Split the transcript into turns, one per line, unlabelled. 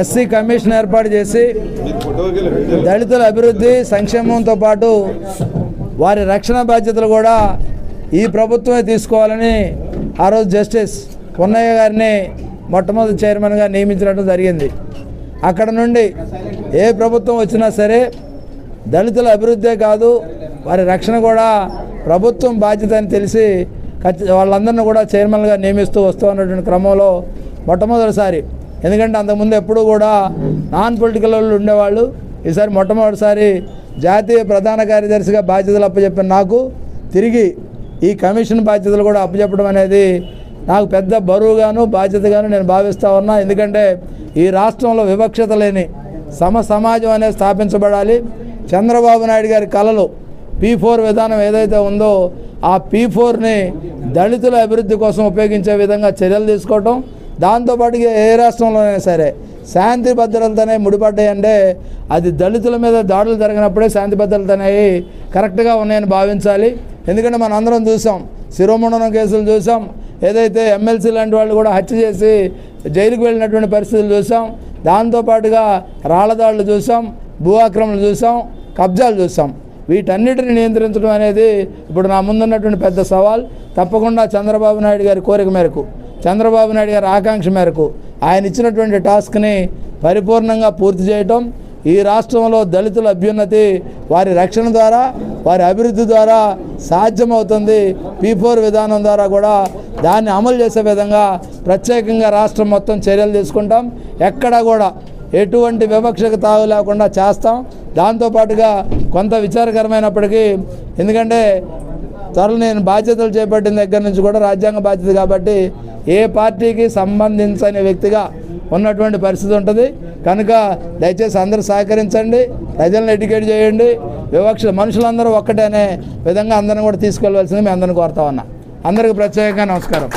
SC commission ఏర్పాటు చేసి దళితుల అభివృద్ధి సంక్షేమంతో పాటు వారి రక్షణ బాధ్యతలు కూడా ఈ ప్రభుత్వమే తీసుకోవాలని ఆ రోజు జస్టిస్ పున్నయ్య గారిని మొట్టమొదటి చైర్మన్గా నియమించడం జరిగింది. అక్కడ నుండి ఏ ప్రభుత్వం వచ్చినా సరే దళితుల అభివృద్ధే కాదు వారి రక్షణ కూడా ప్రభుత్వం బాధ్యత అని తెలిసి ఖచ్చి- వాళ్ళందరినీ కూడా చైర్మన్గా నియమిస్తూ వస్తూ ఉన్నటువంటి క్రమంలో మొట్టమొదటిసారి ఎందుకంటే అంతకుముందు ఎప్పుడూ కూడా నాన్ పొలిటికల్ వాళ్ళు ఉండేవాళ్ళు. ఈసారి మొట్టమొదటిసారి జాతీయ ప్రధాన కార్యదర్శిగా బాధ్యతలు అప్పచెప్పిన నాకు తిరిగి ఈ కమిషన్ బాధ్యతలు కూడా అప్పచెప్పడం అనేది నాకు పెద్ద బరువుగాను బాధ్యతగాను నేను భావిస్తా ఉన్నా. ఎందుకంటే ఈ రాష్ట్రంలో వివక్షత లేని సమ సమాజం అనేది స్థాపించబడాలి. చంద్రబాబు నాయుడు గారి కళలు పీ ఫోర్ విధానం ఏదైతే ఉందో ఆ పీ ఫోర్ని దళితుల అభివృద్ధి కోసం ఉపయోగించే విధంగా చర్యలు తీసుకోవటం దాంతోపాటుగా ఏ రాష్ట్రంలోనైనా సరే శాంతి భద్రతలతోనే ముడిపడ్డాయంటే అది దళితుల మీద దాడులు జరిగినప్పుడే శాంతి భద్రతలు అనేవి కరెక్ట్గా ఉన్నాయని భావించాలి. ఎందుకంటే మనం అందరం చూసాం శిరోమండనం కేసులు చూసాం ఏదైతే ఎమ్మెల్సీ లాంటి వాళ్ళు కూడా హత్య చేసి జైలుకు వెళ్ళినటువంటి పరిస్థితులు చూసాం దాంతోపాటుగా రాళ్ళదాడులు చూసాం భూ ఆక్రమణలు చూసాం కబ్జాలు చూసాం. వీటన్నిటిని నియంత్రించడం అనేది ఇప్పుడు నా ముందున్నటువంటి పెద్ద సవాల్. తప్పకుండా చంద్రబాబు నాయుడు గారి కోరిక మేరకు. చంద్రబాబు నాయుడు గారి ఆకాంక్ష మేరకు ఆయన ఇచ్చినటువంటి టాస్క్ని పరిపూర్ణంగా పూర్తి చేయటం ఈ రాష్ట్రంలో దళితుల అభ్యున్నతి వారి రక్షణ ద్వారా వారి అభివృద్ధి ద్వారా సాధ్యమవుతుంది. పీ ఫోర్ విధానం ద్వారా కూడా దాన్ని అమలు చేసే విధంగా ప్రత్యేకంగా రాష్ట్రం మొత్తం చర్యలు తీసుకుంటాం. ఎక్కడా కూడా ఎటువంటి వివక్షకు తావు లేకుండా చేస్తాం. దాంతోపాటుగా కొంత విచారకరమైనప్పటికీ ఎందుకంటే త్వరలో నేను బాధ్యతలు చేపట్టిన దగ్గర నుంచి కూడా రాజ్యాంగ బాధ్యత కాబట్టి ఏ పార్టీకి సంబంధించని వ్యక్తిగా ఉన్నటువంటి పరిస్థితి ఉంటుంది. కనుక దయచేసి అందరూ సహకరించండి. ప్రజలను ఎడ్యుకేట్ చేయండి. వివక్ష మనుషులందరూ ఒక్కటే అనే విధంగా అందరిని కూడా తీసుకెళ్ళవలసింది మేము అందరిని కోరుతా ఉన్నా. అందరికీ ప్రత్యేకంగా నమస్కారం.